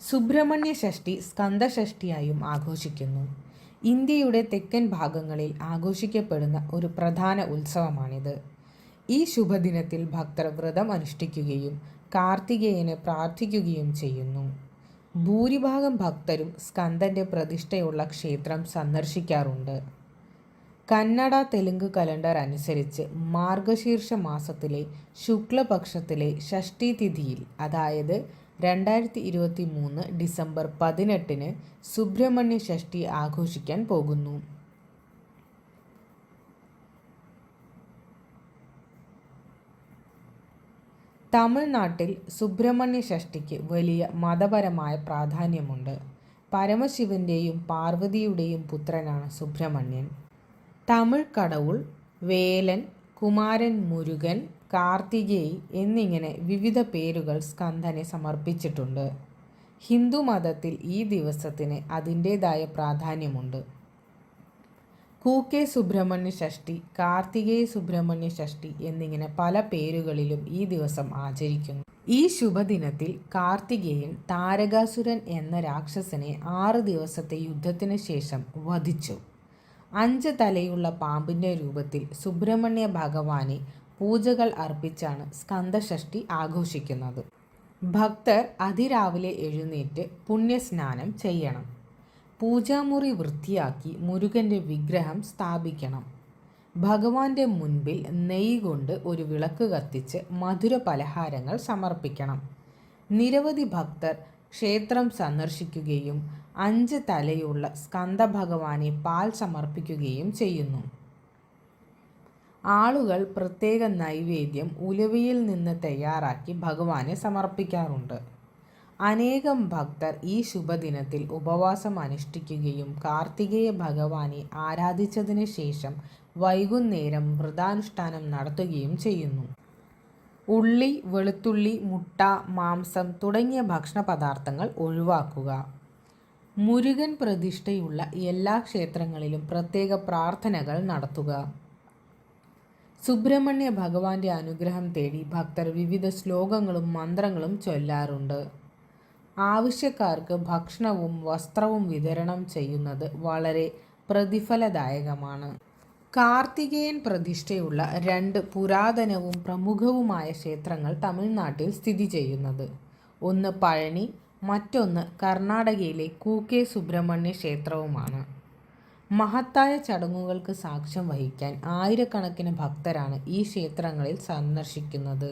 സുബ്രഹ്മണ്യ ഷഷ്ടി സ്കന്ദഷഷ്ടിയായും ആഘോഷിക്കുന്നു. ഇന്ത്യയുടെ തെക്കൻ ഭാഗങ്ങളിൽ ആഘോഷിക്കപ്പെടുന്ന ഒരു പ്രധാന ഉത്സവമാണിത്. ഈ ശുഭദിനത്തിൽ ഭക്തർ വ്രതം അനുഷ്ഠിക്കുകയും കാർത്തികേയനെ പ്രാർത്ഥിക്കുകയും ചെയ്യുന്നു. ഭൂരിഭാഗം ഭക്തരും സ്കന്ദന്റെ പ്രതിഷ്ഠയുള്ള ക്ഷേത്രം സന്ദർശിക്കാറുണ്ട്. കന്നഡ തെലുങ്ക് കലണ്ടർ അനുസരിച്ച് മാർഗശീർഷ മാസത്തിലെ ശുക്ലപക്ഷത്തിലെ ഷഷ്ടി തിഥിയിൽ അതായത് രണ്ടായിരത്തി ഇരുപത്തി മൂന്ന് ഡിസംബർ പതിനെട്ടിന് സുബ്രഹ്മണ്യ ഷഷ്ടി ആഘോഷിക്കാൻ പോകുന്നു. തമിഴ്നാട്ടിൽ സുബ്രഹ്മണ്യ ഷഷ്ടിക്ക് വലിയ മതപരമായ പ്രാധാന്യമുണ്ട്. പരമശിവന്റെയും പാർവതിയുടെയും പുത്രനാണ് സുബ്രഹ്മണ്യൻ. തമിഴ് കടവുൾ വേലൻ കുമാരൻ മുരുകൻ കാർത്തികേയി എന്നിങ്ങനെ വിവിധ പേരുകൾ സ്കന്ദനെ സമർപ്പിച്ചിട്ടുണ്ട്. ഹിന്ദു മതത്തിൽ ഈ ദിവസത്തിന് അതിന്റേതായ പ്രാധാന്യമുണ്ട്. കൂക്കെ സുബ്രഹ്മണ്യ ഷഷ്ടി കാർത്തികേയ സുബ്രഹ്മണ്യ ഷഷ്ടി എന്നിങ്ങനെ പല പേരുകളിലും ഈ ദിവസം ആചരിക്കുന്നു. ഈ ശുഭദിനത്തിൽ കാർത്തികേയൻ താരകാസുരൻ എന്ന രാക്ഷസനെ ആറ് ദിവസത്തെ യുദ്ധത്തിന് ശേഷം വധിച്ചു. അഞ്ച് തലയുള്ള പാമ്പിന്റെ രൂപത്തിൽ സുബ്രഹ്മണ്യ ഭഗവാനെ പൂജകൾ അർപ്പിച്ചാണ് സ്കന്ദഷഷ്ഠി ആഘോഷിക്കുന്നത്. ഭക്തർ അതിരാവിലെ എഴുന്നേറ്റ് പുണ്യസ്നാനം ചെയ്യണം. പൂജാമുറി വൃത്തിയാക്കി മുരുകന്റെ വിഗ്രഹം സ്ഥാപിക്കണം. ഭഗവാന്റെ മുൻപിൽ നെയ്യ് കൊണ്ട് ഒരു വിളക്ക് കത്തിച്ച് മധുര പലഹാരങ്ങൾ സമർപ്പിക്കണം. നിരവധി ഭക്തർ ക്ഷേത്രം സന്ദർശിക്കുകയും അഞ്ച് തലയുള്ള സ്കന്ദ ഭഗവാനെ പാൽ സമർപ്പിക്കുകയും ചെയ്യുന്നു. ആളുകൾ പ്രത്യേക നൈവേദ്യം ഉലവിയിൽ നിന്ന് തയ്യാറാക്കി ഭഗവാനെ സമർപ്പിക്കാറുണ്ട്. അനേകം ഭക്തർ ഈ ശുഭദിനത്തിൽ ഉപവാസം അനുഷ്ഠിക്കുകയും കാർത്തികേയ ഭഗവാനെ ആരാധിച്ചതിന് ശേഷം വൈകുന്നേരം വ്രതാനുഷ്ഠാനം നടത്തുകയും ചെയ്യുന്നു. ഉള്ളി വെളുത്തുള്ളി മുട്ട മാംസം തുടങ്ങിയ ഭക്ഷണ പദാർത്ഥങ്ങൾ ഒഴിവാക്കുക. മുരുകൻ പ്രതിഷ്ഠയുള്ള എല്ലാ ക്ഷേത്രങ്ങളിലും പ്രത്യേക പ്രാർത്ഥനകൾ നടത്തുക. സുബ്രഹ്മണ്യ ഭഗവാന്റെ അനുഗ്രഹം തേടി ഭക്തർ വിവിധ ശ്ലോകങ്ങളും മന്ത്രങ്ങളും ചൊല്ലാറുണ്ട്. ആവശ്യക്കാർക്ക് ഭക്ഷണവും വസ്ത്രവും വിതരണം ചെയ്യുന്നത് വളരെ പ്രതിഫലദായകമാണ്. കാർത്തികേയൻ പ്രതിഷ്ഠയുള്ള രണ്ട് പുരാതനവും പ്രമുഖവുമായ ക്ഷേത്രങ്ങൾ തമിഴ്നാട്ടിൽ സ്ഥിതി ചെയ്യുന്നത്. ഒന്ന് പഴനി മറ്റൊന്ന് കർണാടകയിലെ കൂക്കെ സുബ്രഹ്മണ്യ ക്ഷേത്രവുമാണ്. മഹത്തായ ചടങ്ങുകൾക്ക് സാക്ഷ്യം വഹിക്കാൻ ആയിരക്കണക്കിന് ഭക്തരാണ് ഈ ക്ഷേത്രങ്ങളിൽ സന്ദർശിക്കുന്നത്.